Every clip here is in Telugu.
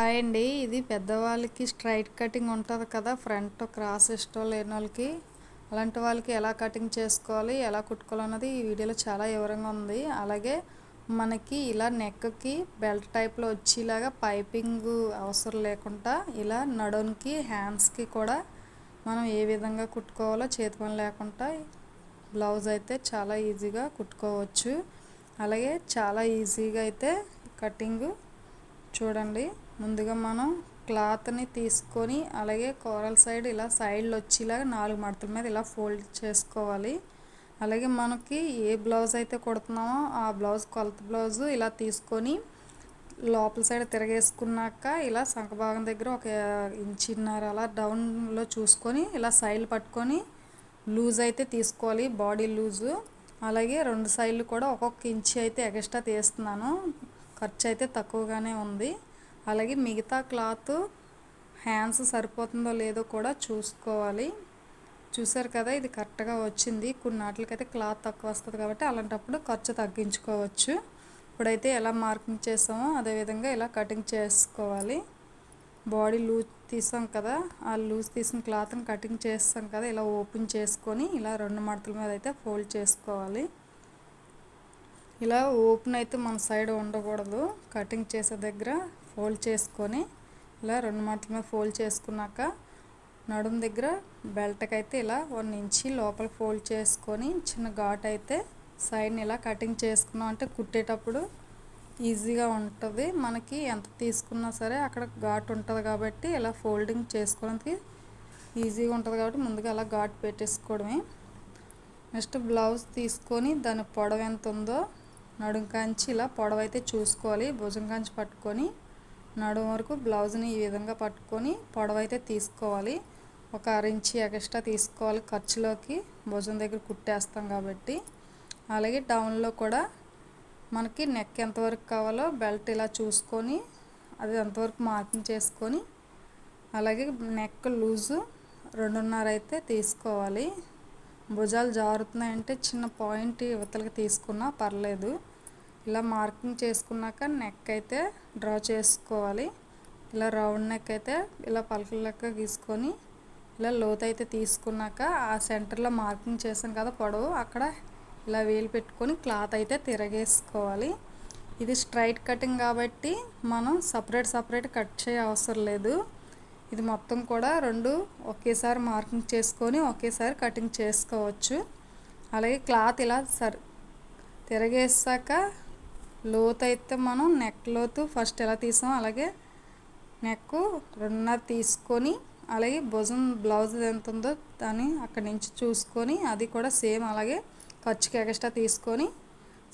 హాయ్ అండి. ఇది పెద్దవాళ్ళకి స్ట్రైట్ కటింగ్ ఉంటుంది కదా ఫ్రంట్ క్రాస్ ఇష్టం లేని వాళ్ళకి. అలాంటి వాళ్ళకి ఎలా కటింగ్ చేసుకోవాలి ఎలా కుట్టుకోవాలన్నది ఈ వీడియోలో చాలా వివరంగా ఉంది. అలాగే మనకి ఇలా నెక్కి బెల్ట్ టైప్లో వచ్చేలాగా పైపింగ్ అవసరం లేకుండా ఇలా నడునికి హ్యాండ్స్కి కూడా మనం ఏ విధంగా కుట్టుకోవాలో చేతి పని లేకుండా బ్లౌజ్ అయితే చాలా ఈజీగా కుట్టుకోవచ్చు. అలాగే చాలా ఈజీగా అయితే కటింగ్ చూడండి. ముందుగా మనం క్లాత్ని తీసుకొని అలాగే కోరల సైడ్ ఇలా సైడ్లు వచ్చేలాగా నాలుగు మడతల మీద ఇలా ఫోల్డ్ చేసుకోవాలి. అలాగే మనకి ఏ బ్లౌజ్ అయితే కుడుతున్నామో ఆ బ్లౌజ్ కొలత బ్లౌజు ఇలా తీసుకొని లోపల సైడ్ తిరగేసుకున్నాక ఇలా సంఖ భాగం దగ్గర ఒక ఇంచిన్నర అలా డౌన్లో చూసుకొని ఇలా సైడ్లు పట్టుకొని లూజ్ అయితే తీసుకోవాలి బాడీ లూజు. అలాగే రెండు సైడ్లు కూడా ఒక్కొక్క ఇంచి అయితే ఎక్స్ట్రా తీస్తున్నాను. ఖర్చు అయితే తక్కువగానే ఉంది. అలాగే మిగతా క్లాత్ హ్యాండ్స్ సరిపోతుందో లేదో కూడా చూసుకోవాలి. చూసారు కదా ఇది కరెక్ట్గా వచ్చింది. కొన్ని వాటికైతే క్లాత్ తక్కువ వస్తుంది కాబట్టి అలాంటప్పుడు ఖర్చు తగ్గించుకోవచ్చు. ఇప్పుడైతే ఎలా మార్కింగ్ చేసామో అదేవిధంగా ఇలా కటింగ్ చేసుకోవాలి. బాడీ లూజ్ తీసాం కదా ఆ లూజ్ తీసిన క్లాత్ని కటింగ్ చేస్తాం కదా ఇలా ఓపెన్ చేసుకొని ఇలా రెండు మడతల మీద అయితే ఫోల్డ్ చేసుకోవాలి. ఇలా ఓపెన్ అయితే మన సైడ్ ఉండకూడదు కటింగ్ చేసే దగ్గర. ఫోల్డ్ చేసుకొని ఇలా రెండు మడతల మీద ఫోల్డ్ చేసుకున్నాక నడుం దగ్గర బెల్ట్కి అయితే ఇలా వన్ ఇంచి లోపల ఫోల్డ్ చేసుకొని చిన్న ఘాట్ అయితే సైడ్ని ఇలా కటింగ్ చేసుకున్నాం. అంటే కుట్టేటప్పుడు ఈజీగా ఉంటుంది. మనకి ఎంత తీసుకున్నా సరే అక్కడ ఘాట్ ఉంటుంది కాబట్టి ఇలా ఫోల్డింగ్ చేసుకోవడానికి ఈజీగా ఉంటుంది కాబట్టి ముందుగా అలా ఘాట్ పెట్టేసుకోవడమే. నెక్స్ట్ బ్లౌజ్ తీసుకొని దాని పొడవు ఎంత ఉందో నడుం కాంచి ఇలా పొడవు అయితే చూసుకోవాలి. భుజం కాంచి పట్టుకొని నడుము వరకు బ్లౌజ్ని ఈ విధంగా పట్టుకొని పొడవైతే తీసుకోవాలి. ఒక అరించి ఎక్స్ట్రా తీసుకోవాలి. ఖర్చులోకి భుజం దగ్గర కుట్టేస్తాం కాబట్టి. అలాగే డౌన్లో కూడా మనకి నెక్ ఎంతవరకు కావాలో బెల్ట్ ఇలా చూసుకొని అది ఎంతవరకు మార్కింగ్ చేసుకొని అలాగే నెక్ లూజు రెండున్నర అయితే తీసుకోవాలి. భుజాలు జారుతున్నాయంటే చిన్న పాయింట్ యువతలకి తీసుకున్నా పర్లేదు. ఇలా మార్కింగ్ చేసుకున్నాక నెక్ అయితే డ్రా చేసుకోవాలి. ఇలా రౌండ్ నెక్ అయితే ఇలా పలకల లెక్క గీసుకొని ఇలా లోతు అయితే తీసుకున్నాక ఆ సెంటర్లో మార్కింగ్ చేసాం కదా పొడవు అక్కడ ఇలా వేలు పెట్టుకొని క్లాత్ అయితే తిరగేసుకోవాలి. ఇది స్ట్రైట్ కటింగ్ కాబట్టి మనం సపరేట్ సపరేట్ కట్ చేయ అవసరం లేదు. ఇది మొత్తం కూడా రెండు ఒకేసారి మార్కింగ్ చేసుకొని ఒకేసారి కటింగ్ చేసుకోవచ్చు. అలాగే క్లాత్ ఇలా సర్ తిరగేసాక లోతు అయితే మనం నెక్ లోతు ఫస్ట్ ఎలా తీసాం అలాగే నెక్ రెండున్నర తీసుకొని అలాగే భుజం బ్లౌజ్ ఎంత ఉందో దాన్ని అక్కడి నుంచి చూసుకొని అది కూడా సేమ్ అలాగే ఖర్చుకి ఎక్స్ట్రా తీసుకొని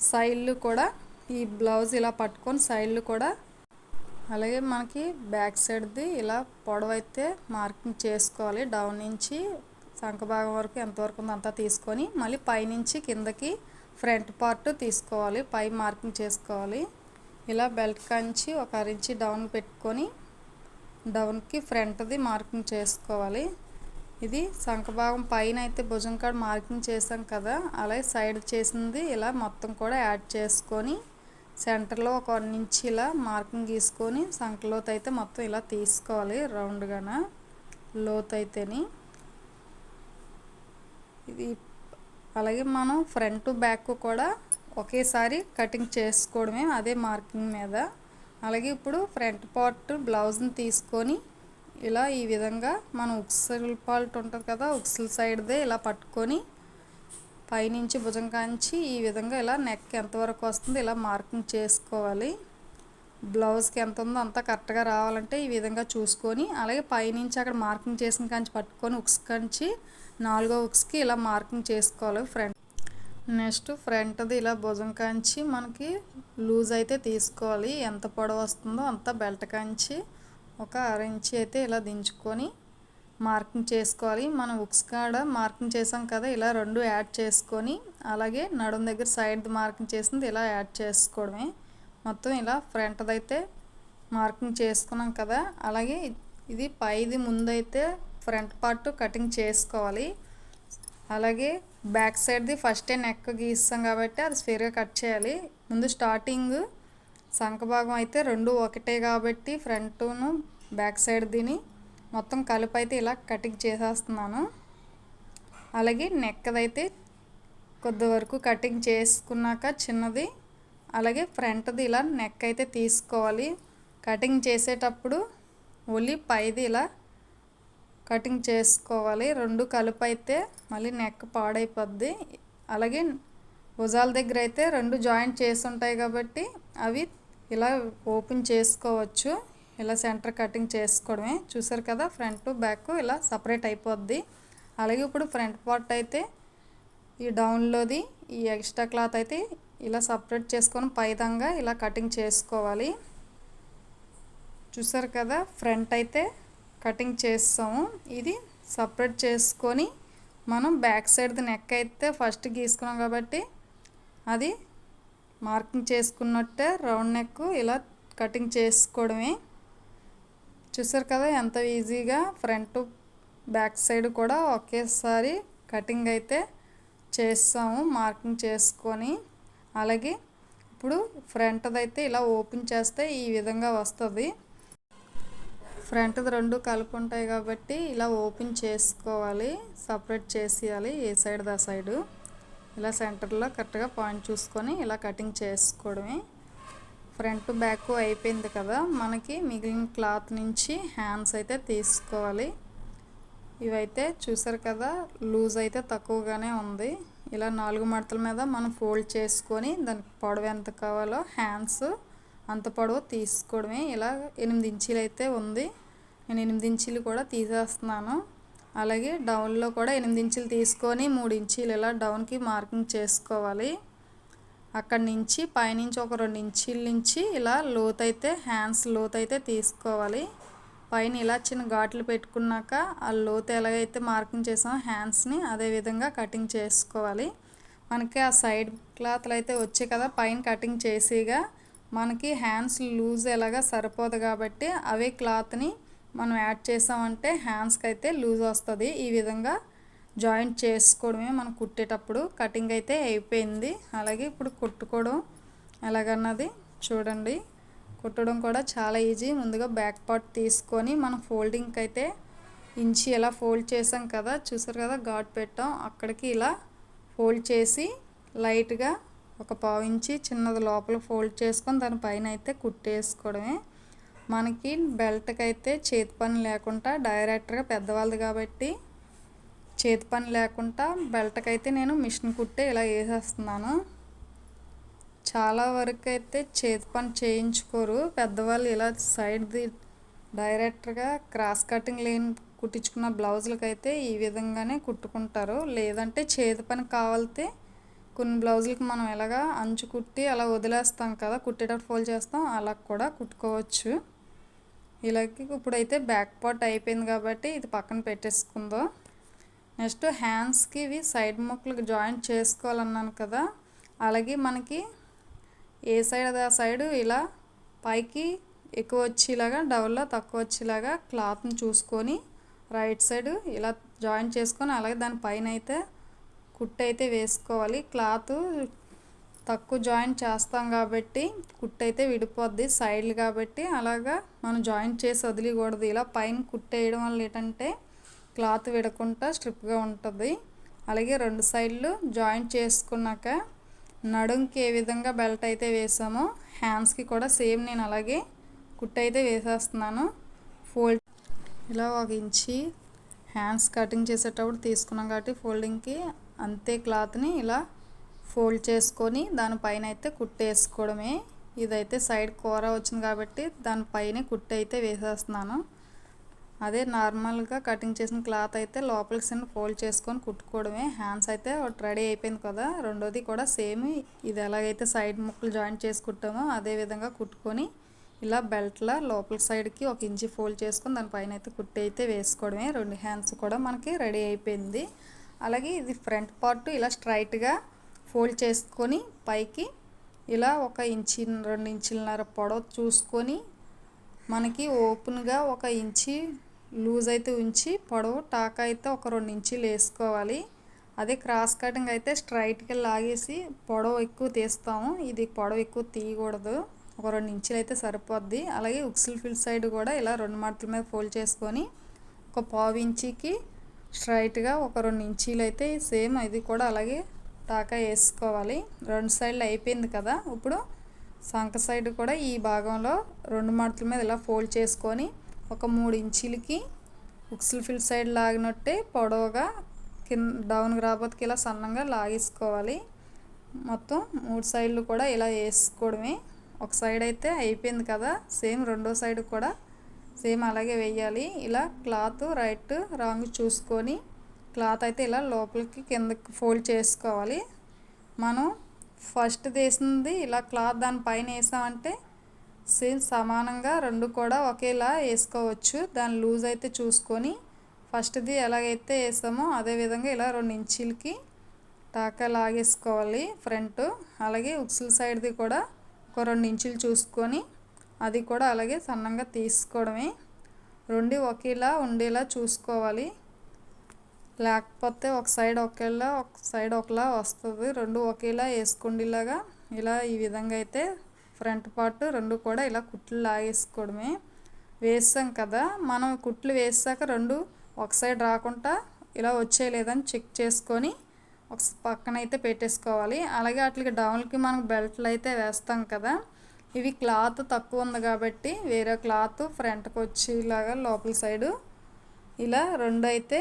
సైడ్లు కూడా ఈ బ్లౌజ్ ఇలా పట్టుకొని సైడ్లు కూడా అలాగే మనకి బ్యాక్ సైడ్ది ఇలా పొడవైతే అయితే మార్కింగ్ చేసుకోవాలి. డౌన్ నుంచి సంఖ భాగం వరకు ఎంతవరకు ఉందో అంతా తీసుకొని మళ్ళీ పైనుంచి కిందకి ఫ్రంట్ పార్ట్ తీసుకోవాలి పై మార్కింగ్ చేసుకోవాలి. ఇలా బెల్ట్ కంచి ఒక అరించి డౌన్ పెట్టుకొని డౌన్కి ఫ్రంట్ది మార్కింగ్ చేసుకోవాలి. ఇది సంఖభాగం పైన అయితే భుజం కాడ మార్కింగ్ చేసాం కదా అలాగే సైడ్ చేసింది ఇలా మొత్తం కూడా యాడ్ చేసుకొని సెంటర్లో ఒక వన్ ఇంచ్ ఇలా మార్కింగ్ గీసుకొని సంఖలోతు అయితే మొత్తం ఇలా తీసుకోవాలి రౌండ్గాన లోతు అయితేని. ఇది అలాగే మనం ఫ్రంట్ బ్యాక్ కూడా ఒకేసారి కటింగ్ చేసుకోవడమే అదే మార్కింగ్ మీద. అలాగే ఇప్పుడు ఫ్రంట్ పార్ట్ బ్లౌజ్ని తీసుకొని ఇలా ఈ విధంగా మనం ఉక్సల్ పాల్ట్ ఉంటుంది కదా ఉక్సల్ సైడ్దే ఇలా పట్టుకొని పైనుంచి భుజం కాంచి ఈ విధంగా ఇలా నెక్ ఎంతవరకు వస్తుంది ఇలా మార్కింగ్ చేసుకోవాలి. బ్లౌజ్కి ఎంత ఉందో అంతా కరెక్ట్గా రావాలంటే ఈ విధంగా చూసుకొని అలాగే పైనుంచి అక్కడ మార్కింగ్ చేసిన కాంచి పట్టుకొని ఉక్స్ కంచి నాలుగో ఉక్స్కి ఇలా మార్కింగ్ చేసుకోవాలి ఫ్రంట్ నెక్స్ట్ ఫ్రంట్ది ఇలా భుజం కాంచి మనకి లూజ్ అయితే తీసుకోవాలి. ఎంత పొడవు వస్తుందో అంత బెల్ట్ కాంచి ఒక అరించి అయితే ఇలా దించుకొని మార్కింగ్ చేసుకోవాలి. మనం ఉక్స్ కాడ మార్కింగ్ చేసాం కదా ఇలా రెండు యాడ్ చేసుకొని అలాగే నడుం దగ్గర సైడ్ మార్కింగ్ చేసింది ఇలా యాడ్ చేసుకోవడమే. మొత్తం ఇలా ఫ్రంట్ది అయితే మార్కింగ్ చేసుకున్నాం కదా అలాగే ఇది పైది ముందైతే ఫ్రంట్ పార్ట్ కటింగ్ చేసుకోవాలి. అలాగే బ్యాక్ సైడ్ది ఫస్టే నెక్ గీస్తాం కాబట్టి అది స్ఫేర్గా కట్ చేయాలి. ముందు స్టార్టింగ్ సంఖ భాగం అయితే రెండు ఒకటే కాబట్టి ఫ్రంట్ను బ్యాక్ సైడ్ దీని మొత్తం కలుపు అయితే ఇలా కటింగ్ చేసేస్తున్నాను. అలాగే నెక్కదైతే కొద్ది వరకు కటింగ్ చేసుకున్నాక చిన్నది అలాగే ఫ్రంట్ది ఇలా నెక్ అయితే తీసుకోవాలి. కటింగ్ చేసేటప్పుడు ఓన్లీ పైది ఇలా కటింగ్ చేసుకోవాలి. రెండు కలుపు అయితే మళ్ళీ నెక్ పాడైపోద్ది. అలాగే భుజాల దగ్గర అయితే రెండు జాయింట్ చేసి ఉంటాయి కాబట్టి అవి ఇలా ఓపెన్ చేసుకోవచ్చు. ఇలా సెంటర్ కటింగ్ చేసుకోవడమే. చూసారు కదా ఫ్రంట్ బ్యాక్ ఇలా సపరేట్ అయిపోద్ది. అలాగే ఇప్పుడు ఫ్రంట్ పార్ట్ అయితే ఈ డౌన్లోది ఈ ఎక్స్ట్రా క్లాత్ అయితే ఇలా సపరేట్ చేసుకొని పైదంగా ఇలా కటింగ్ చేసుకోవాలి. చూసారు కదా ఫ్రంట్ అయితే కటింగ్ చేస్తాము. ఇది సపరేట్ చేసుకొని మనం బ్యాక్ సైడ్ది నెక్ అయితే ఫస్ట్ గీసుకున్నాం కాబట్టి అది మార్కింగ్ చేసుకున్నట్టే రౌండ్ నెక్ ఇలా కటింగ్ చేసుకోవడమే. చూసారు కదా ఎంత ఈజీగా ఫ్రంట్ బ్యాక్ సైడ్ కూడా ఒకేసారి కటింగ్ అయితే చేస్తాము మార్కింగ్ చేసుకొని. అలాగే ఇప్పుడు ఫ్రంట్ది అయితే ఇలా ఓపెన్ చేస్తే ఈ విధంగా వస్తుంది. ఫ్రంట్ది రెండు కలిపి ఉంటాయి కాబట్టి ఇలా ఓపెన్ చేసుకోవాలి సపరేట్ చేసేయాలి ఏ సైడ్ దా సైడు. ఇలా సెంటర్లో కరెక్ట్గా పాయింట్ చూసుకొని ఇలా కటింగ్ చేసుకోవడమే. ఫ్రంట్ బ్యాక్ అయిపోయింది కదా మనకి మిగిలిన క్లాత్ నుంచి హ్యాండ్స్ అయితే తీసుకోవాలి. ఇవైతే చూసారు కదా లూజ్ అయితే తక్కువగానే ఉంది. ఇలా నాలుగు మడతల మీద మనం ఫోల్డ్ చేసుకొని దానికి పొడవు ఎంత కావాలో హ్యాండ్స్ అంత పొడవు తీసుకోవడమే. ఇలా ఎనిమిది ఇంచీలు అయితే ఉంది. నేను ఎనిమిది ఇంచీలు కూడా తీసేస్తున్నాను. అలాగే డౌన్లో కూడా ఎనిమిది ఇంచులు తీసుకొని మూడు ఇంచీలు ఇలా డౌన్కి మార్కింగ్ చేసుకోవాలి. అక్కడి నుంచి పైనుంచి ఒక రెండు ఇంచీల నుంచి ఇలా లోత్ అయితే హ్యాండ్స్ లోత్ అయితే తీసుకోవాలి. పైన ఇలా చిన్న ఘాట్లు పెట్టుకున్నాక ఆ లోతు ఎలాగైతే మార్కింగ్ చేసామో హ్యాండ్స్ని అదే విధంగా కటింగ్ చేసుకోవాలి. మనకి ఆ సైడ్ క్లాత్లు అయితే వచ్చాయి కదా పైన కటింగ్ చేసిగా మనకి హ్యాండ్స్ లూజ్ ఎలాగా సరిపోదు కాబట్టి అవే క్లాత్ని మనం యాడ్ చేసామంటే హ్యాండ్స్కి అయితే లూజ్ వస్తుంది. ఈ విధంగా జాయింట్ చేసుకోవడమే మనం కుట్టేటప్పుడు. కటింగ్ అయితే అయిపోయింది. అలాగే ఇప్పుడు కుట్టుకోవడం ఎలాగన్నది చూడండి. కుట్టడం కూడా చాలా ఈజీ. ముందుగా బ్యాక్ పార్ట్ తీసుకొని మనం ఫోల్డింగ్కి అయితే ఇంచి ఎలా ఫోల్డ్ చేసాం కదా చూసారు కదా ఘాట్ పెట్టాం. అక్కడికి ఇలా ఫోల్డ్ చేసి లైట్గా ఒక పావు ఇంచి చిన్నది లోపల ఫోల్డ్ చేసుకొని దాని పైన అయితే కుట్టేసుకోవడమే. మనకి బెల్ట్కి అయితే చేతి పని లేకుండా డైరెక్ట్గా పెద్దవాళ్ళది కాబట్టి చేతి పని లేకుండా బెల్ట్కి అయితే నేను మిషన్ కుట్టే ఇలా వేసేస్తున్నాను. చాలా వరకు అయితే చేతి పని చేయించుకోరు. పెద్దవాళ్ళు ఇలా సైడ్ది డైరెక్ట్గా క్రాస్ కటింగ్ లేని కుట్టించుకున్న బ్లౌజులకి అయితే ఈ విధంగానే కుట్టుకుంటారు. లేదంటే చేతి పని కావాలితే కొన్ని బ్లౌజులకి మనం ఎలాగా అంచు కుట్టి అలా వదిలేస్తాం కదా కుట్టేటప్పుడు ఫోల్డ్ చేస్తాం అలా కూడా కుట్టుకోవచ్చు. ఇలాగే ఇప్పుడైతే బ్యాక్ పార్ట్ అయిపోయింది కాబట్టి ఇది పక్కన పెట్టేసుకుందో. నెక్స్ట్ హ్యాండ్స్కి ఇవి సైడ్ ముక్కలకు జాయింట్ చేసుకోవాలన్నాను కదా అలాగే మనకి ఏ సైడ్ ఆ సైడ్ ఇలా పైకి ఎక్కువ వచ్చేలాగా డబుల్లో తక్కువ వచ్చేలాగా క్లాత్ని చూసుకొని రైట్ సైడ్ ఇలా జాయింట్ చేసుకొని అలాగే దాని పైన అయితే కుట్టు అయితే వేసుకోవాలి. క్లాత్ తక్కువ జాయింట్ చేస్తాం కాబట్టి కుట్టు అయితే విడిపోద్ది. సైడ్లు కాబట్టి అలాగా మనం జాయింట్ చేసి వదిలికూడదు ఇలా పైన కుట్టేయడం వల్ల ఏంటంటే క్లాత్ విడకుండా స్ట్రిప్గా ఉంటుంది. అలాగే రెండు సైడ్లు జాయింట్ చేసుకున్నాక నడుంకి ఏ విధంగా బెల్ట్ అయితే వేసామో హ్యాండ్స్కి కూడా సేమ్ నేను అలాగే కుట్ అయితే వేసేస్తున్నాను. ఫోల్డ్ ఇలా ఒక ఇంచి హ్యాండ్స్ కటింగ్ చేసేటప్పుడు తీసుకున్నాం కాబట్టి ఫోల్డింగ్కి అంతే క్లాత్ని ఇలా ఫోల్డ్ చేసుకొని దానిపైన అయితే కుట్టేసుకోవడమే ఇదైతే సైడ్ కూర వచ్చింది కాబట్టి దానిపైన కుట్టు అయితే వేసేస్తున్నాను. అదే నార్మల్గా కటింగ్ చేసిన క్లాత్ అయితే లోపలికి చిన్న ఫోల్డ్ చేసుకొని కుట్టుకోవడమే. హ్యాండ్స్ అయితే ఒకటి రెడీ అయిపోయింది కదా రెండోది కూడా సేమ్. ఇది ఎలాగైతే సైడ్ ముక్కలు జాయింట్ చేసి కుట్టామో అదే విధంగా కుట్టుకొని ఇలా బెల్ట్లా లోపల సైడ్కి ఒక ఇంచి ఫోల్డ్ చేసుకొని దానిపైన అయితే కుట్టి అయితే వేసుకోవడమే. రెండు హ్యాండ్స్ కూడా మనకి రెడీ అయిపోయింది. అలాగే ఇది ఫ్రంట్ పార్ట్ ఇలా స్ట్రైట్గా ఫోల్డ్ చేసుకొని పైకి ఇలా ఒక ఇంచి రెండు ఇంచులన్నర పొడవు చూసుకొని మనకి ఓపెన్గా ఒక ఇంచి లూజ్ అయితే ఉంచి పొడవు టాక్ అయితే ఒక రెండు ఇంచులు వేసుకోవాలి. అదే క్రాస్ కటింగ్ అయితే స్ట్రైట్గా లాగేసి పొడవు ఎక్కువ తీస్తాము. ఇది పొడవు ఎక్కువ తీయకూడదు. ఒక రెండు ఇంచులు అయితే సరిపోద్ది. అలాగే ఉక్సుల్ ఫిల్ సైడ్ కూడా ఇలా రెండు మడతల మీద ఫోల్డ్ చేసుకొని ఒక పావు ఇంచీకి స్ట్రైట్గా ఒక రెండు ఇంచీలు అయితే సేమ్ ఇది కూడా అలాగే టాకా వేసుకోవాలి. రెండు సైడ్లు అయిపోయింది కదా. ఇప్పుడు సంక సైడ్ కూడా ఈ భాగంలో రెండు మడతల మీద ఇలా ఫోల్డ్ చేసుకొని ఒక మూడు ఇంచులకి ఉక్సుల్ ఫిల్ సైడ్ లాగినట్టే పొడవుగా కింద డౌన్కి రాబోతుకి ఇలా సన్నంగా లాగేసుకోవాలి. మొత్తం మూడు సైడ్లు కూడా ఇలా వేసుకోవడమే. ఒక సైడ్ అయితే అయిపోయింది కదా సేమ్ రెండో సైడ్ కూడా సేమ్ అలాగే వేయాలి. ఇలా క్లాత్ రైట్ రాంగ్ చూసుకొని క్లాత్ అయితే ఇలా లోపలికి కిందకి ఫోల్డ్ చేసుకోవాలి. మనం ఫస్ట్ వేసింది ఇలా క్లాత్ దాని పైన వేసామంటే సేమ్ సమానంగా రెండు కూడా ఒకేలా వేసుకోవచ్చు. దాని లూజ్ అయితే చూసుకొని ఫస్ట్ది ఎలాగైతే వేసామో అదే విధంగా ఇలా రెండు ఇంచీలకి టాకా లాగేసుకోవాలి ఫ్రంట్. అలాగే ఉక్సుల సైడ్ది కూడా ఒక రెండు ఇంచులు చూసుకొని అది కూడా అలాగే సన్నంగా తీసుకోవడమే. రెండు ఒకేలా ఉండేలా చూసుకోవాలి. లేకపోతే ఒక సైడ్ ఒకేలా ఒక సైడ్ ఒకలా వస్తుంది. రెండు ఒకేలా వేసుకుండేలాగా ఇలా ఈ విధంగా అయితే ఫ్రంట్ పార్ట్ రెండు కూడా ఇలా కుట్లు లాగేసుకోవడమే. వేసాం కదా మనం కుట్లు వేసాక రెండు ఒక సైడ్ రాకుండా ఇలా వచ్చేయలేదని చెక్ చేసుకొని ఒక పక్కన అయితే పెట్టేసుకోవాలి. అలాగే వాటికి డౌన్కి మనం బెల్ట్లు అయితే వేస్తాం కదా ఇవి క్లాత్ తక్కువ ఉంది కాబట్టి వేరే క్లాత్ ఫ్రంట్కి వచ్చేలాగా లోపల సైడు ఇలా రెండు అయితే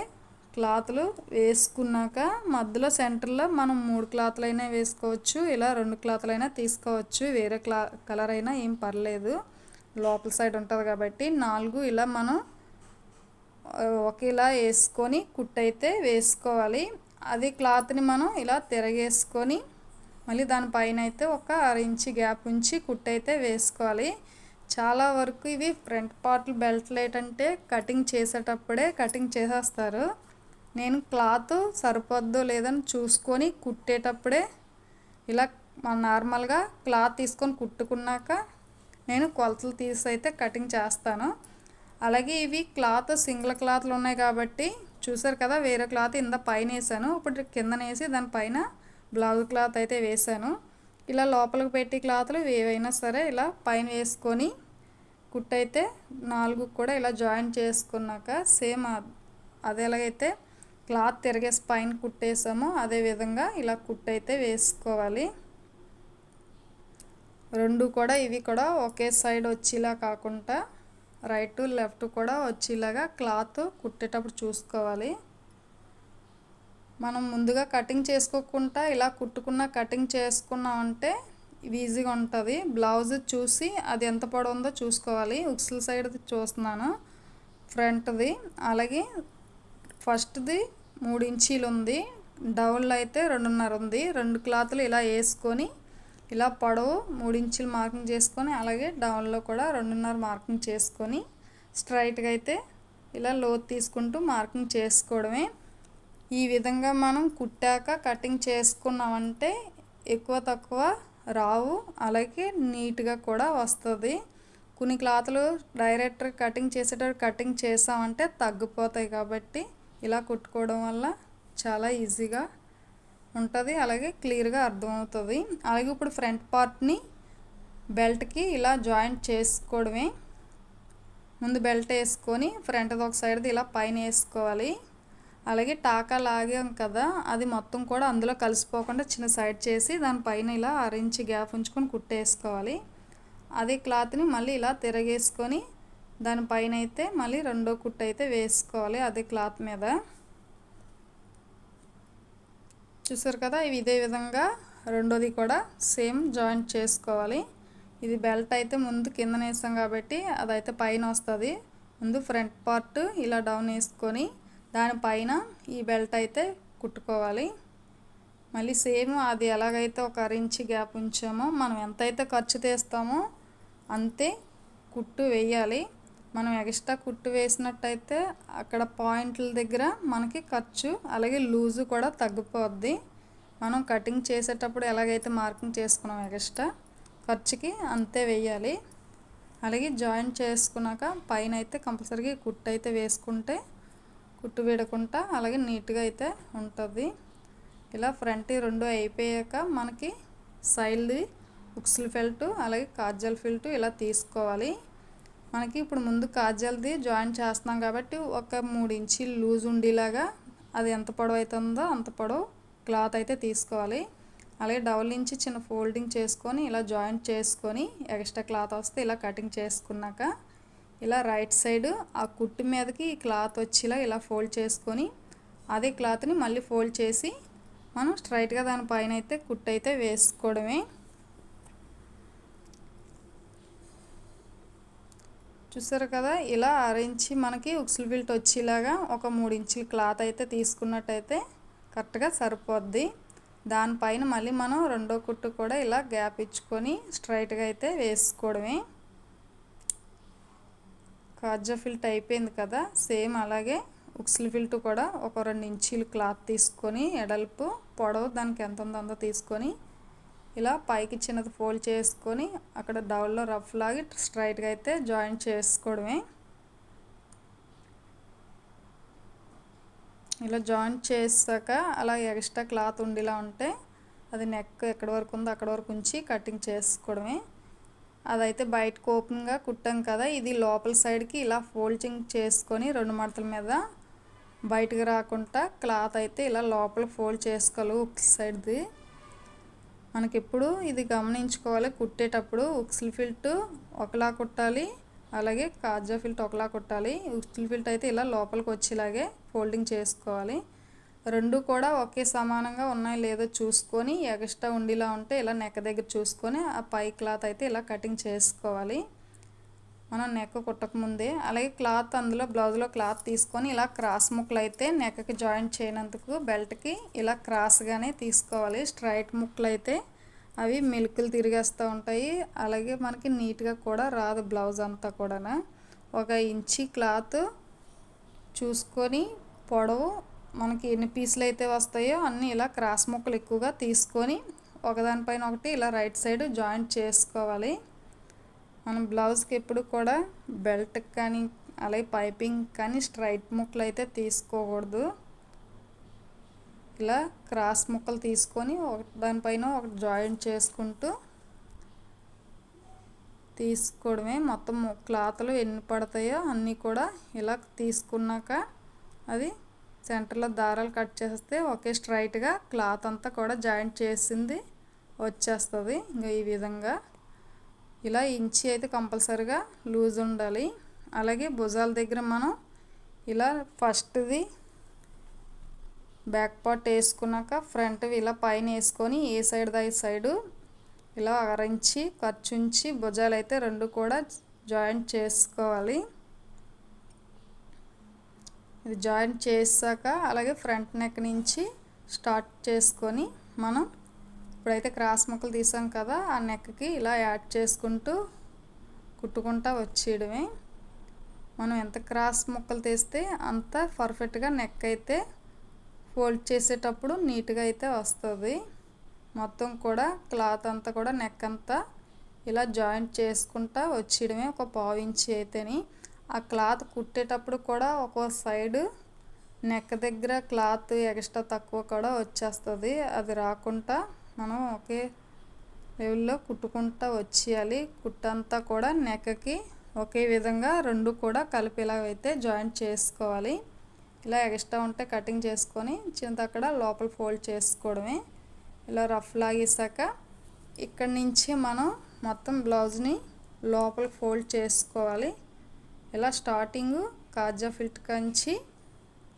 క్లాత్లు వేసుకున్నాక మధ్యలో సెంటర్లో మనం మూడు క్లాత్లు అయినా వేసుకోవచ్చు ఇలా రెండు క్లాత్లు అయినా తీసుకోవచ్చు. వేరే క్లా కలర్ అయినా ఏం పర్లేదు. లోపల సైడ్ ఉంటుంది కాబట్టి నాలుగు ఇలా మనం ఒకేలా వేసుకొని కుట్టయితే వేసుకోవాలి. అది క్లాత్ని మనం ఇలా తిరగేసుకొని మళ్ళీ దానిపైన అయితే ఒక అర గ్యాప్ ఉంచి కుట్టయితే వేసుకోవాలి. చాలా వరకు ఇవి ఫ్రంట్ పార్ట్లు బెల్ట్లు ఏంటంటే కటింగ్ చేసేటప్పుడే కటింగ్ చేసేస్తారు. నేను క్లాత్ సరిపోద్దో లేదని చూసుకొని కుట్టేటప్పుడే ఇలా మన నార్మల్గా క్లాత్ తీసుకొని కుట్టుకున్నాక నేను కొలతలు తీసి అయితే కటింగ్ చేస్తాను. అలాగే ఇవి క్లాత్ సింగిల్ క్లాత్లు ఉన్నాయి కాబట్టి చూసారు కదా వేరే క్లాత్ ఇంత పైన వేసాను. ఇప్పుడు కిందన వేసి దానిపైన బ్లౌజ్ క్లాత్ అయితే వేసాను. ఇలా లోపలికి పెట్టి క్లాత్లు ఏవైనా సరే ఇలా పైన వేసుకొని కుట్టయితే నాలుగు కూడా ఇలా జాయిన్ చేసుకున్నాక సేమ్ అదేలాగైతే క్లాత్ తిరిగేసి పైన కుట్టేసామో అదే విధంగా ఇలా కుట్టయితే వేసుకోవాలి. రెండు కూడా ఇవి కూడా ఒకే సైడ్ వచ్చేలా కాకుండా రైట్ లెఫ్ట్ కూడా వచ్చేలాగా క్లాత్ కుట్టేటప్పుడు చూసుకోవాలి. మనం ముందుగా కటింగ్ చేసుకోకుండా ఇలా కుట్టుకున్న కటింగ్ చేసుకున్నామంటే ఈజీగా ఉంటుంది. బ్లౌజ్ చూసి అది ఎంత పొడవు ఉందో చూసుకోవాలి. ఉక్సుల సైడ్ చూస్తున్నాను ఫ్రంట్ది. అలాగే ఫస్ట్ది మూడు ఇంచీలు ఉంది డౌన్లో అయితే రెండున్నర ఉంది. రెండు క్లాతులు ఇలా వేసుకొని ఇలా పొడవు మూడు ఇంచులు మార్కింగ్ చేసుకొని అలాగే డౌన్లో కూడా రెండున్నర మార్కింగ్ చేసుకొని స్ట్రైట్గా అయితే ఇలా లోతు తీసుకుంటూ మార్కింగ్ చేసుకోవడమే. ఈ విధంగా మనం కుట్టాక కటింగ్ చేసుకున్నామంటే ఎక్కువ తక్కువ రావు. అలాగే నీట్గా కూడా వస్తుంది. కొన్ని క్లాతులు డైరెక్ట్ కటింగ్ చేసేటప్పుడు కటింగ్ చేసామంటే తగ్గిపోతాయి కాబట్టి ఇలా కుట్టుకోవడం వల్ల చాలా ఈజీగా ఉంటుంది. అలాగే క్లియర్గా అర్థమవుతుంది. అలాగే ఇప్పుడు ఫ్రంట్ పార్ట్ని బెల్ట్కి ఇలా జాయింట్ చేసుకోవడమే. ముందు బెల్ట్ వేసుకొని ఫ్రంట్ ఒక సైడ్ది ఇలా పైన వేసుకోవాలి. అలాగే టాకా లాగాం కదా అది మొత్తం కూడా అందులో కలిసిపోకుండా చిన్న సైడ్ చేసి దానిపైన ఇలా అరించి గ్యాప్ ఉంచుకొని కుట్టేసుకోవాలి. అదే క్లాత్ని మళ్ళీ ఇలా తిరగేసుకొని దానిపైన అయితే మళ్ళీ రెండో కుట్టు అయితే వేసుకోవాలి అదే క్లాత్ మీద. చూసారు కదా ఇవి ఇదే విధంగా రెండోది కూడా సేమ్ జాయింట్ చేసుకోవాలి. ఇది బెల్ట్ అయితే ముందు కింద వేస్తాం కాబట్టి అదైతే పైన వస్తుంది. ముందు ఫ్రంట్ పార్ట్ ఇలా డౌన్ వేసుకొని దానిపైన ఈ బెల్ట్ అయితే కుట్టుకోవాలి. మళ్ళీ సేమ్ అది ఎలాగైతే ఒక అరించి గ్యాప్ ఉంచామో మనం ఎంతైతే ఖర్చు తీస్తామో అంతే కుట్టు వేయాలి. మనం ఎక్స్ట్రా కుట్టు వేసినట్టయితే అక్కడ పాయింట్ల దగ్గర మనకి ఖర్చు అలాగే లూజు కూడా తగ్గిపోద్ది. మనం కటింగ్ చేసేటప్పుడు ఎలాగైతే మార్కింగ్ చేసుకున్నాం ఎక్స్ట్రా ఖర్చుకి అంతే వేయాలి. అలాగే జాయిన్ చేసుకున్నాక పైన అయితే కంపల్సరీగా కుట్టు అయితే వేసుకుంటే కుట్టు విడకుండా అలాగే నీట్గా అయితే ఉంటుంది. ఇలా ఫ్రంట్ రెండు అయిపోయాక మనకి సైడ్ది ఉక్సులు ఫెల్ట్ అలాగే కాజల్ ఫెల్టు ఇలా తీసుకోవాలి. మనకి ఇప్పుడు ముందు కాజల్ది జాయిన్ చేస్తున్నాం కాబట్టి ఒక మూడు ఇంచీలు లూజ్ ఉండేలాగా అది ఎంత పొడవు అవుతుందో అంత పొడవు క్లాత్ అయితే తీసుకోవాలి. అలాగే డబల్ ఇంచి చిన్న ఫోల్డింగ్ చేసుకొని ఇలా జాయింట్ చేసుకొని ఎక్స్ట్రా క్లాత్ వస్తే ఇలా కటింగ్ చేసుకున్నాక ఇలా రైట్ సైడ్ ఆ కుట్టు మీదకి క్లాత్ వచ్చేలా ఇలా ఫోల్డ్ చేసుకొని అదే క్లాత్ని మళ్ళీ ఫోల్డ్ చేసి మనం స్ట్రైట్గా దానిపైన అయితే కుట్టు అయితే వేసుకోవడమే చూసారు కదా ఇలా అరేంజ్ మనకి ఉక్సులు బిల్ట్ వచ్చేలాగా ఒక మూడు ఇంచుల క్లాత్ అయితే తీసుకున్నట్టయితే కరెక్ట్గా సరిపోద్ది. దానిపైన మళ్ళీ మనం రెండో కుట్టు కూడా ఇలా గ్యాప్ ఇచ్చుకొని స్ట్రైట్గా అయితే వేసుకోవడమే. కాజా ఫిల్ట్ అయిపోయింది కదా సేమ్ అలాగే ఉక్సులు ఫిల్ట్ కూడా ఒక రెండు ఇంచీలు క్లాత్ తీసుకొని ఎడల్పు పొడవు దానికి ఎంత ఉందో అంత తీసుకొని ఇలా పైకి చిన్నది ఫోల్డ్ చేసుకొని అక్కడ డౌల్లో రఫ్ లాగి స్ట్రైట్గా అయితే జాయింట్ చేసుకోవడమే. ఇలా జాయింట్ చేసాక అలా ఎక్స్ట్రా క్లాత్ ఉండేలా ఉంటే అది నెక్ ఎక్కడి వరకు ఉందో అక్కడ వరకు ఉంచి కటింగ్ చేసుకోవడమే. అదైతే బయటకు ఓపెన్గా కుట్టాం కదా ఇది లోపల సైడ్కి ఇలా ఫోల్డింగ్ చేసుకొని రెండు మడతల మీద బయటకు రాకుండా క్లాత్ అయితే ఇలా లోపల ఫోల్డ్ చేసుకోవాలి ఒక సైడ్ది. మనకి ఎప్పుడు ఇది గమనించుకోవాలి. కుట్టేటప్పుడు ఉక్సిల్ ఫిల్ట్ ఒకలా కుట్టాలి. అలాగే కాజా ఫిల్ట్ ఒకలా కుట్టాలి. ఉక్సిల్ ఫిల్ట్ అయితే ఇలా లోపలికి వచ్చేలాగే ఫోల్డింగ్ చేసుకోవాలి. రెండు కూడా ఒకే సమానంగా ఉన్నాయో లేదో చూసుకొని ఎక్స్ట్రా ఉండిలా ఉంటే ఇలా నెక్క దగ్గర చూసుకొని ఆ పై క్లాత్ అయితే ఇలా కటింగ్ చేసుకోవాలి. మనం నెక్ కుట్టకముందే అలాగే క్లాత్ అందులో బ్లౌజ్లో క్లాత్ తీసుకొని ఇలా క్రాస్ ముక్కలు అయితే నెక్కకి జాయింట్ చేయనందుకు బెల్ట్కి ఇలా క్రాస్గానే తీసుకోవాలి. స్ట్రైట్ ముక్కలు అయితే అవి మెలుకులు తిరిగేస్తూ ఉంటాయి. అలాగే మనకి నీట్గా కూడా రాదు బ్లౌజ్ అంతా కూడా ఒక ఇంచి క్లాత్ చూసుకొని పొడవు మనకి ఎన్ని పీసులు అయితే వస్తాయో అన్నీ ఇలా క్రాస్ ముక్కలు ఎక్కువగా తీసుకొని ఒకదానిపైన ఒకటి ఇలా రైట్ సైడ్ జాయింట్ చేసుకోవాలి. మనం బ్లౌజ్కి ఎప్పుడు కూడా బెల్ట్ కానీ అలాగే పైపింగ్ కానీ స్ట్రైట్ ముక్కలు అయితే తీసుకోకూడదు. ఇలా క్రాస్ ముక్కలు తీసుకొని ఒక దానిపైన ఒక జాయింట్ చేసుకుంటూ తీసుకోవడమే. మొత్తం క్లాత్లు ఎన్ని పడతాయో అన్నీ కూడా ఇలా తీసుకున్నాక అది సెంటర్లో దారాలు కట్ చేస్తే ఒకే స్ట్రైట్గా క్లాత్ అంతా కూడా జాయింట్ చేసింది వచ్చేస్తుంది. ఇంకా ఈ విధంగా ఇలా ఇంచి అయితే కంపల్సరిగా లూజ్ ఉండాలి. అలాగే భుజాల దగ్గర మనం ఇలా ఫస్ట్ది బ్యాక్ పార్ట్ వేసుకున్నాక ఫ్రంట్ ఇలా పైన వేసుకొని ఏ సైడ్ దా సైడు ఇలా అరించి ఖర్చుంచి భుజాలు అయితే రెండు కూడా జాయింట్ చేసుకోవాలి. ఇది జాయింట్ చేసాక అలాగే ఫ్రంట్ నెక్ నుంచి స్టార్ట్ చేసుకొని మనం ఇప్పుడైతే క్రాస్ ముక్కలు తీసాం కదా ఆ నెక్కి ఇలా యాడ్ చేసుకుంటూ కుట్టుకుంటా వచ్చేయడమే. మనం ఎంత క్రాస్ ముక్కలు తీస్తే అంత పర్ఫెక్ట్గా నెక్ అయితే ఫోల్డ్ చేసేటప్పుడు నీట్గా అయితే వస్తుంది. మొత్తం కూడా క్లాత్ అంతా కూడా నెక్ అంతా ఇలా జాయింట్ చేసుకుంటా వచ్చేయడమే ఒక పావు ఇంచి అయితేని. ఆ క్లాత్ కుట్టేటప్పుడు కూడా ఒక్కో సైడు నెక్ దగ్గర క్లాత్ ఎక్స్ట్రా తక్కువ కూడా వచ్చేస్తుంది. అది రాకుండా మనం ఒకే లెవెల్లో కుట్టుకుంటా వచ్చేయాలి. కుట్టంతా కూడా నెక్కకి ఒకే విధంగా రెండు కూడా కలిపేలాగైతే జాయింట్ చేసుకోవాలి. ఇలా ఎక్స్ట్రా ఉంటే కటింగ్ చేసుకొని చిన్న అక్కడ లోపల ఫోల్డ్ చేసుకోవడమే. ఇలా రఫ్ లాగేసాక ఇక్కడి నుంచి మనం మొత్తం బ్లౌజ్ని లోపల ఫోల్డ్ చేసుకోవాలి. ఇలా స్టార్టింగ్ కాజా ఫిల్ట్ కంచి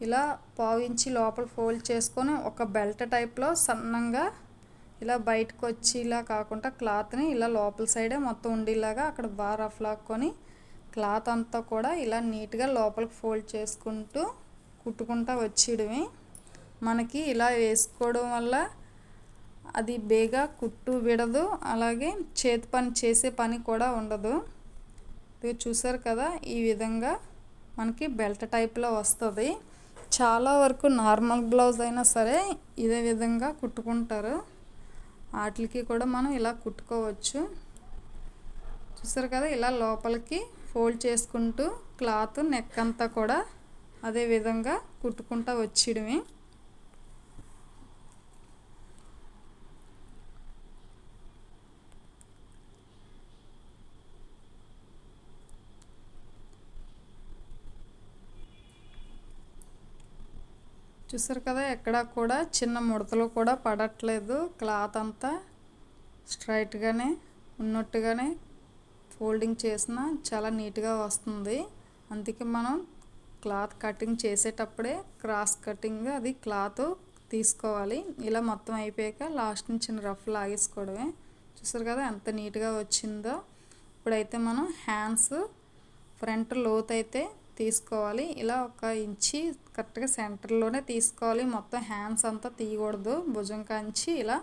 ఇలా పావించి లోపల ఫోల్డ్ చేసుకొని ఒక బెల్ట్ టైప్లో సన్నంగా ఇలా బయటకు వచ్చి ఇలా కాకుండా క్లాత్ని ఇలా లోపల సైడే మొత్తం ఉండేలాగా అక్కడ బాగా రఫ్ లాక్కొని క్లాత్ అంతా కూడా ఇలా నీట్గా లోపలికి ఫోల్డ్ చేసుకుంటూ కుట్టుకుంటా వచ్చేయడమే. మనకి ఇలా వేసుకోవడం వల్ల అది బేగా కుట్టు విడదు అలాగే చేతి పని చేసే పని కూడా ఉండదు. ఇది చూసారు కదా ఈ విధంగా మనకి బెల్ట్ టైప్లో వస్తుంది. చాలా వరకు నార్మల్ బ్లౌజ్ అయినా సరే ఇదే విధంగా కుట్టుకుంటారు. వాటికి కూడా మనం ఇలా కుట్టుకోవచ్చు. చూసారు కదా ఇలా లోపలికి ఫోల్డ్ చేసుకుంటూ క్లాత్ నెక్ అంతా కూడా అదే విధంగా కుట్టుకుంటూ వచ్చేయడమే. చూసారు కదా ఎక్కడా కూడా చిన్న ముడతలు కూడా పడట్లేదు. క్లాత్ అంతా స్ట్రైట్గానే ఉన్నట్టుగానే ఫోల్డింగ్ చేసిన చాలా నీట్గా వస్తుంది. అందుకే మనం క్లాత్ కటింగ్ చేసేటప్పుడే క్రాస్ కటింగ్ అది క్లాత్ తీసుకోవాలి. ఇలా మొత్తం అయిపోయాక లాస్ట్ నుంచి చిన్న రఫ్ లాగేసుకోవడమే. చూసారు కదా ఎంత నీట్గా వచ్చిందో. ఇప్పుడైతే మనం హ్యాండ్స్ ఫ్రంట్ లోత్ అయితే తీసుకోవాలి. ఇలా ఒక ఇంచి కరెక్ట్గా సెంటర్లోనే తీసుకోవాలి. మొత్తం హ్యాండ్స్ అంతా తీయకూడదు. భుజం కాంచి ఇలా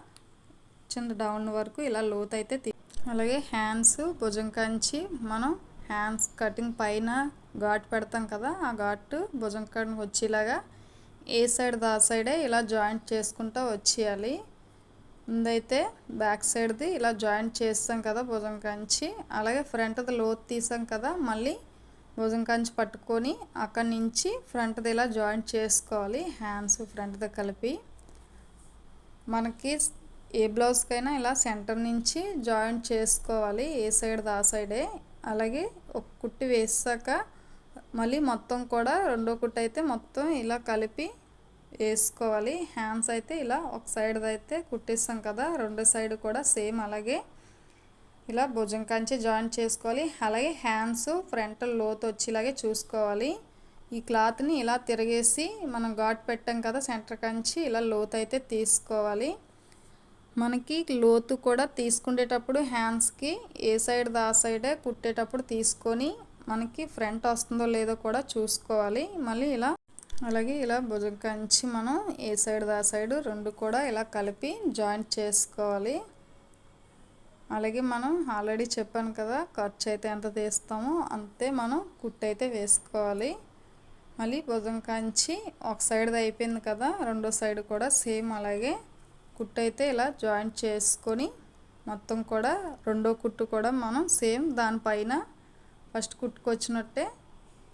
చిన్న డౌన్ వరకు ఇలా లోత్ అయితే తీ అలాగే హ్యాండ్స్ భుజం కాంచి మనం హ్యాండ్స్ కటింగ్ పైన ఘాట్ పెడతాం కదా ఆ ఘాటు భుజం కటింగ్ వచ్చేలాగా ఏ సైడ్ దా సైడే ఇలా జాయింట్ చేసుకుంటూ వచ్చేయాలి. ముందైతే బ్యాక్ సైడ్ది ఇలా జాయింట్ చేస్తాం కదా భుజం కంచి. అలాగే ఫ్రంట్ది లోత్ తీసాం కదా మళ్ళీ భుజం కంచి పట్టుకొని అక్కడి నుంచి ఫ్రంట్ది ఇలా జాయింట్ చేసుకోవాలి. హ్యాండ్స్ ఫ్రంట్ది కలిపి. మనకి ఏ బ్లౌజ్కైనా ఇలా సెంటర్ నుంచి జాయింట్ చేసుకోవాలి. ఏ సైడ్ ఆ సైడే అలాగే ఒక కుట్టి వేసాక మళ్ళీ మొత్తం కూడా రెండో కుట్టు అయితే మొత్తం ఇలా కలిపి వేసుకోవాలి. హ్యాండ్స్ అయితే ఇలా ఒక సైడ్ అయితే కుట్టిస్తాం కదా. రెండు సైడ్ కూడా సేమ్ అలాగే ఇలా భుజం కంచి జాయింట్ చేసుకోవాలి. అలాగే హ్యాండ్స్ ఫ్రంట్ లోతు వచ్చేలాగే చూసుకోవాలి. ఈ క్లాత్ని ఇలా తిరిగేసి మనం ఘాట్ పెట్టాం కదా సెంటర్ కంచి ఇలా లోతు అయితే తీసుకోవాలి. మనకి లోతు కూడా తీసుకునేటప్పుడు హ్యాండ్స్కి ఏ సైడ్ దా సైడే కుట్టేటప్పుడు తీసుకొని మనకి ఫ్రంట్ వస్తుందో లేదో కూడా చూసుకోవాలి. మళ్ళీ ఇలా అలాగే ఇలా భుజం కంచి మనం ఏ సైడ్ దా సైడ్ రెండు కూడా ఇలా కలిపి జాయింట్ చేసుకోవాలి. అలాగే మనం ఆల్రెడీ చెప్పాను కదా ఖర్చు అయితే ఎంత తీస్తామో అంతే మనం కుట్టు అయితే వేసుకోవాలి. మళ్ళీ భుజం కంచి ఒక సైడ్ అయిపోయింది కదా రెండో సైడ్ కూడా సేమ్ అలాగే కుట్టు అయితే ఇలా జాయింట్ చేసుకొని మొత్తం కూడా రెండో కుట్టు కూడా మనం సేమ్ దానిపైన ఫస్ట్ కుట్టుకొచ్చినట్టే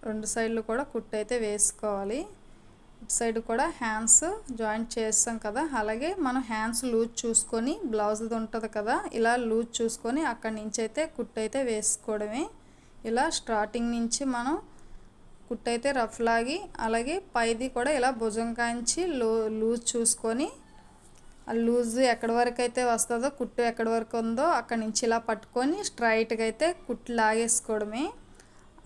రెండు సైడ్లు కూడా కుట్టు అయితే వేసుకోవాలి. సైడ్ కూడా హ్యాండ్స్ జాయింట్ చేస్తాం కదా. అలాగే మనం హ్యాండ్స్ లూజ్ చూసుకొని బ్లౌజ్ది ఉంటుంది కదా ఇలా లూజ్ చూసుకొని అక్కడి నుంచి అయితే కుట్టు అయితే వేసుకోవడమే. ఇలా స్టార్టింగ్ నుంచి మనం కుట్టు అయితే రఫ్ లాగి అలాగే పైది కూడా ఇలా భుజం కాంచి లూ లూజ్ చూసుకొని ఆ లూజ్ ఎక్కడి వరకు అయితే వస్తుందో కుట్టు ఎక్కడి వరకు ఉందో అక్కడి నుంచి ఇలా పట్టుకొని స్ట్రైట్గా అయితే కుట్టు లాగేసుకోవడమే.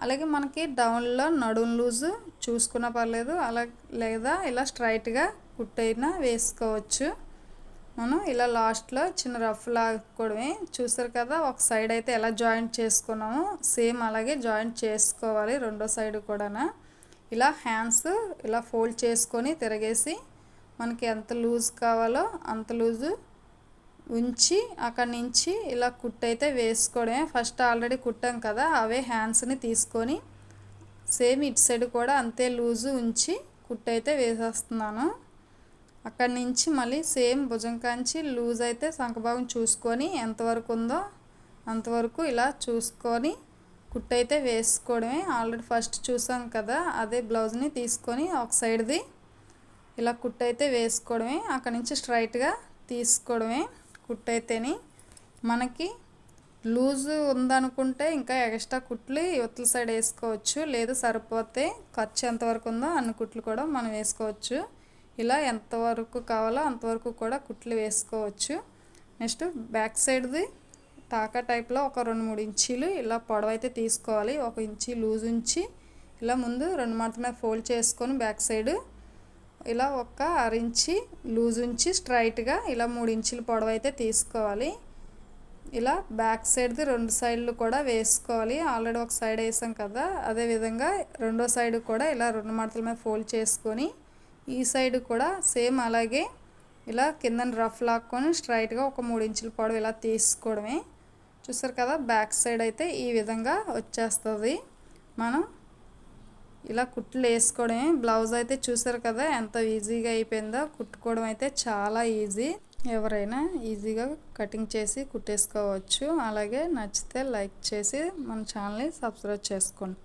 అలాగే మనకి డౌన్లో నడుం లూజు చూసుకున్న పర్లేదు. అలా లేదా ఇలా స్ట్రైట్గా కుట్టైనా వేసుకోవచ్చు. మనం ఇలా లాస్ట్లో చిన్న రఫ్ లాక్కోవడమే చూసారు కదా ఒక సైడ్ అయితే ఎలా జాయింట్ చేసుకున్నామో సేమ్ అలాగే జాయింట్ చేసుకోవాలి రెండో సైడ్ కూడా ఇలా హ్యాండ్స్ ఇలా ఫోల్డ్ చేసుకొని తిరగేసి మనకి ఎంత లూజ్ కావాలో అంత లూజు ఉంచి అక్కడి నుంచి ఇలా కుట్టయితే వేసుకోవడమే ఫస్ట్ ఆల్రెడీ కుట్టాం కదా అవే హ్యాండ్స్ని తీసుకొని సేమ్ ఇటు సైడ్ కూడా అంతే లూజు ఉంచి కుట్టు అయితే వేసేస్తున్నాను. అక్కడి నుంచి మళ్ళీ సేమ్ భుజం కాంచి లూజ్ అయితే సంఖభాగం చూసుకొని ఎంతవరకు ఉందో అంతవరకు ఇలా చూసుకొని కుట్టు అయితే వేసుకోవడమే. ఆల్రెడీ ఫస్ట్ చూసాం కదా అదే బ్లౌజ్ని తీసుకొని ఒక సైడ్ది ఇలా కుట్టు అయితే వేసుకోవడమే. అక్కడి నుంచి స్ట్రైట్గా తీసుకోవడమే కుట్టు అయితేని మనకి లూజ్ ఉందనుకుంటే ఇంకా ఎక్స్ట్రా కుట్లు ఇవతల సైడ్ వేసుకోవచ్చు. లేదు సరిపోతే ఖర్చు ఎంతవరకు ఉందో అన్ని కుట్లు కూడా మనం వేసుకోవచ్చు. ఇలా ఎంతవరకు కావాలో అంతవరకు కూడా కుట్లు వేసుకోవచ్చు. నెక్స్ట్ బ్యాక్ సైడ్ది టాకా టైప్లో ఒక రెండు మూడు ఇంచీలు ఇలా పొడవ అయితే తీసుకోవాలి. ఒక ఇంచి లూజ్ ఉంచి ఇలా ముందు రెండు మాత్రమే ఫోల్డ్ చేసుకొని బ్యాక్ సైడ్ ఇలా ఒక అరించి లూజ్ ఉంచి స్ట్రైట్గా ఇలా మూడు ఇంచులు పొడవ అయితే తీసుకోవాలి. ఇలా బ్యాక్ సైడ్ది రెండు సైడ్లు కూడా వేసుకోవాలి. ఆల్రెడీ ఒక సైడ్ వేసాం కదా అదేవిధంగా రెండో సైడ్ కూడా ఇలా రెండు మడతల మీద ఫోల్డ్ చేసుకొని ఈ సైడ్ కూడా సేమ్ అలాగే ఇలా కింద రఫ్ లాక్కొని స్ట్రైట్గా ఒక మూడు ఇంచుల పొడవు ఇలా తీసుకోవడమే. చూసారు కదా బ్యాక్ సైడ్ అయితే ఈ విధంగా వచ్చేస్తుంది. మనం ఇలా కుట్లు వేసుకోవడమే. బ్లౌజ్ అయితే చూసారు కదా ఎంత ఈజీగా అయిపోయిందో. కుట్టుకోవడం అయితే చాలా ఈజీ ఎవరైనా ఈజీగా కటింగ్ చేసి కుట్టేసుకోవచ్చు. అలాగే నచ్చితే లైక్ చేసి మన ఛానల్ని సబ్స్క్రైబ్ చేసుకోండి.